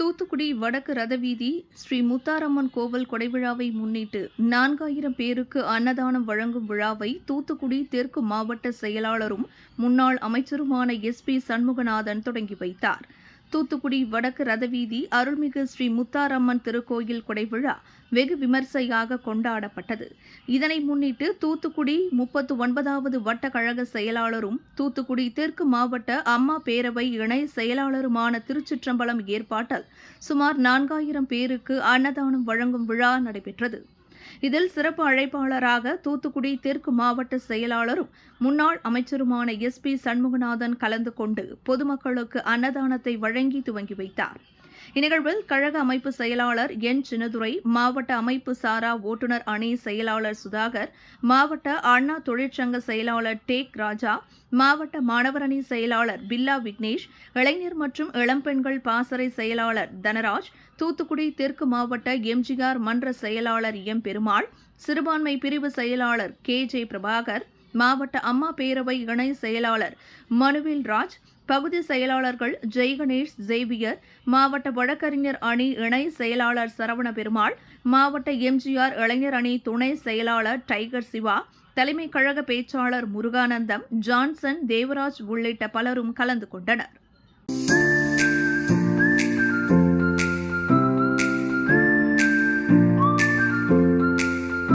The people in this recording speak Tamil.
தூத்துக்குடி வடக்கு ரதவீதி ஸ்ரீ முத்தாரம்மன் கோவில் கொடைவிழாவை முன்னிட்டு நான்காயிரம் பேருக்கு அன்னதானம் வழங்கும் விழாவை தூத்துக்குடி தெற்கு மாவட்ட செயலாளரும் முன்னாள் அமைச்சருமான எஸ் பி சண்முகநாதன் தொடங்கி வைத்தார். தூத்துக்குடி வடக்கு ரதவீதி அருள்மிகு ஸ்ரீ முத்தாரம்மன் திருக்கோயில் கொடைவிழா வெகு விமர்சையாக கொண்டாடப்பட்டது. இதனை முன்னிட்டு தூத்துக்குடி முப்பத்து ஒன்பதாவது வட்ட கழக செயலாளரும் தூத்துக்குடி தெற்கு மாவட்ட அம்மா பேரவை இணை செயலாளருமான திருச்சிற்றம்பலம் ஏற்பாட்டால் சுமார் நான்காயிரம் பேருக்கு அன்னதானம் வழங்கும் விழா நடைபெற்றது. இதில் சிறப்பு அழைப்பாளராக தூத்துக்குடி தெற்கு மாவட்ட செயலாளரும் முன்னாள் அமைச்சருமான எஸ் பி சண்முகநாதன் கலந்து கொண்டு பொதுமக்களுக்கு அன்னதானத்தை வழங்கி துவங்கி வைத்தார். இந்நிகழ்வில் கழக அமைப்பு செயலாளர் என் சின்னதுரை மாவட்ட அமைப்பு சாரா ஓட்டுநர் அணி செயலாளர் சுதாகர் மாவட்ட அண்ணா தொழிற்சங்க செயலாளர் டேக் ராஜா மாவட்ட மாணவர் அணி செயலாளர் பில்லா விக்னேஷ் இளைஞர் மற்றும் இளம்பெண்கள் பாசறை செயலாளர் தனராஜ் தூத்துக்குடி தெற்கு மாவட்ட எம்ஜிஆர் மன்ற செயலாளர் எம் பெருமாள் சிறுபான்மை பிரிவு செயலாளர் கே ஜே பிரபாகர் மாவட்ட அம்மா பேரவை இணை செயலாளர் மனுவில் ராஜ் பகுதி செயலாளர்கள் ஜெய் கணேஷ் ஜேவியர் மாவட்ட வழக்கறிஞர் அணி இணை செயலாளர் சரவண பெருமாள் மாவட்ட எம்ஜிஆர் இளைஞர் அணி துணை செயலாளர் டைகர் சிவா தலைமை கழக பேச்சாளர் முருகானந்தம் ஜான்சன் தேவராஜ் உள்ளிட்ட பலரும் கலந்து கொண்டனர்.